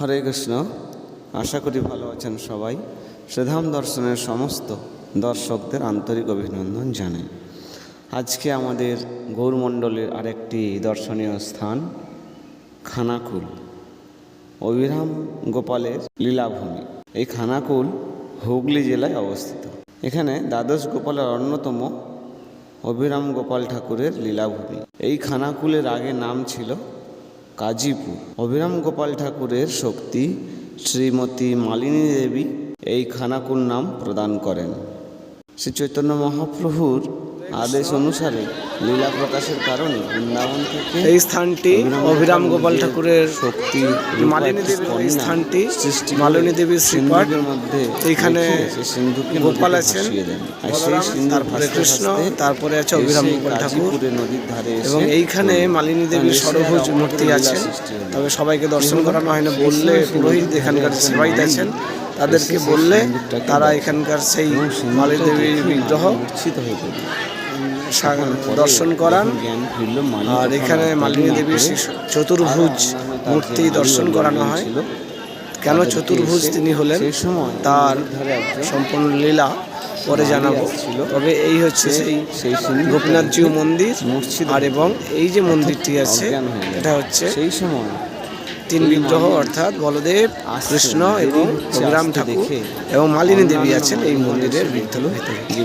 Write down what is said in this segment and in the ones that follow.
হরে কৃষ্ণ। আশা করি ভালো আছেন সবাই। শ্রীধাম দর্শনের সমস্ত দর্শকদের আন্তরিক অভিনন্দন জানাই। আজকে আমাদের গৌরমণ্ডলের আরেকটি দর্শনীয় স্থান, খানাকুল। অভিরাম গোপালের লীলাভূমি। এই খানাকুল হুগলি জেলায় অবস্থিত। এখানে দ্বাদশ গোপালের অন্যতম অভিরাম গোপাল ঠাকুরের লীলাভূমি। এই খানাকুলের আগে নাম ছিল কাজীপুর। অভিরাম গোপাল ঠাকুরের শক্তি শ্রীমতী মালিনী দেবী এই খানাকুর নাম প্রদান করেন। শ্রী চৈতন্য মহাপ্রভুর আদেশ অনুসারে লীলা প্রকাশের কারণে বৃন্দাবন থেকে এই স্থানটি অভিরাম গোপাল ঠাকুরের শক্তি মালিনী দেবীর স্থানটি সৃষ্টি মালিনী দেবীর শ্রীপাঠ মধ্যে এইখানে সিন্ধুকে গোপাল আছেন তারপরে কৃষ্ণ তারপরে আছে অভিরাম গোপাল ঠাকুর। নদীর ধারে এবং এইখানে মালিনী দেবীর সরভুজ মূর্তি হলো। তবে সবাইকে দর্শন করানো হয় না বললে পুরোহিত এখানকার সেবাইত আছেন তাদেরকে বললে তারা এখানকার সেই মালিনী দেবীর বিগ্রহ মূর্ছিত হয়ে দর্শন করান। আর এখানে মালিনী দেবীর চতুর্ভুজ মূর্তি দর্শন করানো হয়। কেন চতুর্ভুজ তিনি হলেন? তার সম্পূর্ণ লীলা পরে জানাব। তবে এই হচ্ছে সেই গোপীনাথজিউ মন্দির। আর এবং এই যে মন্দিরটি আছে। এটা হচ্ছে সেই সময় তিন বিগ্রহ, অর্থাৎ বলদেব, কৃষ্ণ এবং আসতে ঠাকুর এবং মালিনী দেবী আছেন এই মন্দিরের এসে ভিতরে।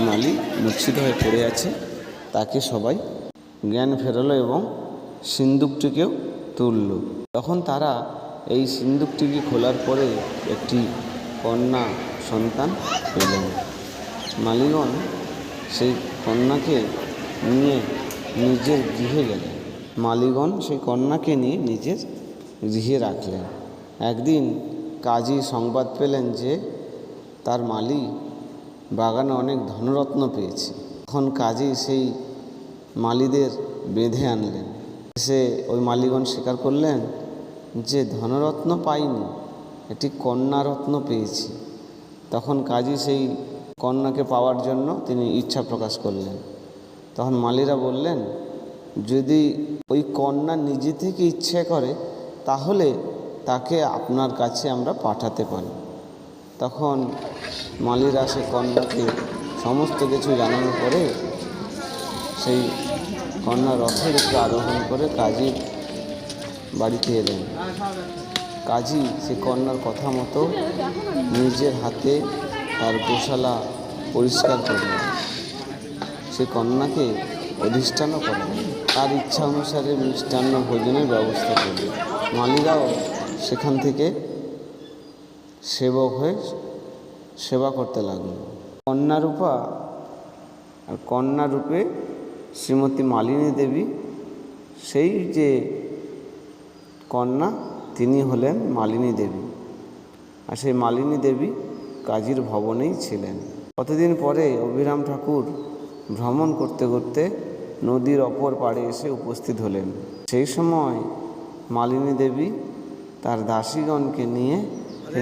মালি মূর্ছিত হয়ে পড়ে আছে। তাকে সবাই জ্ঞান ফেরালো এবং সিন্দুকটিকেও তুলল। তখন তারা এই সিন্দুকটিকে খোলার পরে একটি কন্যা সন্তান পেলেন। মালিগণ সেই কন্যাকে নিয়ে নিজের গৃহে গেলেন। মালিগণ সেই কন্যাকে নিয়ে নিজের গৃহে রাখলেন। একদিন কাজী সংবাদ পেলেন যে তার মালি বাগানে অনেক ধনরত্ন পেয়েছে। তখন কাজী সেই মালিদের বেঁধে আনলেন। সে ওই মালিগণ স্বীকার করলেন যে ধনরত্ন পাইনি একটি কন্যারত্ন পেয়েছি। তখন কাজী সেই কন্যাকে পাওয়ার জন্য তিনি ইচ্ছা প্রকাশ করলেন। তখন মালিরা বললেন, যদি ওই কন্যা নিজে থেকে ইচ্ছে করে, তাহলে তাকে আপনার কাছে আমরা পাঠাতে পারি। তখন মালিরা সেই কন্যাকে সমস্ত কিছু জানানোর পরে সেই কন্যা রথের উপরে আরোহণ করে কাজীর বাড়িতে এলেন। কাজী সে কন্যার কথা মতো নিজের হাতে তার গোশালা পরিষ্কার করলেন। সে কন্যাকে অধিষ্ঠানও করলেন তার ইচ্ছা অনুসারে মিষ্টান্ন ভোজনের ব্যবস্থা করলেন। মালিরাও সেখান থেকে সেবক হয়ে সেবা করতে লাগল কন্যারূপা আর কন্যারূপে শ্রীমতী মালিনী দেবী সেই যে কন্যা তিনি হলেন মালিনী দেবী। আর সেই মালিনী দেবী কাজীর ভবনেই ছিলেন। কতদিন পরে অভিরাম ঠাকুর ভ্রমণ করতে করতে নদীর অপর পাড়ে এসে উপস্থিত হলেন। সেই সময় মালিনী দেবী তার দাসীগণকে নিয়ে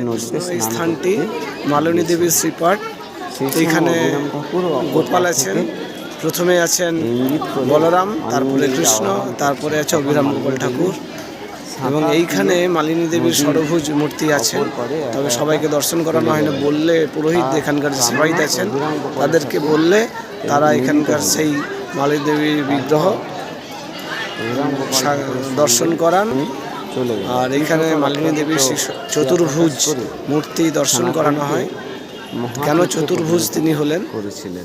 নদীতে স্থানটি মালিনী দেবীর শ্রীপাঠ এখানে অভিরাম গোপাল আছেন। প্রথমে আছেন বলরাম তারপরে কৃষ্ণ তারপরে আছে অভিরাম গোপাল ঠাকুর। এবং এইখানে মালিনী দেবীর সরভুজ মূর্তি আছেন তবে সবাইকে দর্শন করানো হয় না বললে পুরোহিত এখানকার কামনা সেবাইতে আছেন তাদেরকে বললে তারা এখানকার সেই মালিনী দেবীর বিগ্রহ দর্শন করান। আর এখানে মালিনী দেবীর চতুর্ভুজ মূর্তি দর্শন করানো হয়। কেন চতুর্ভুজ তিনি হলেন? করেছিলেন।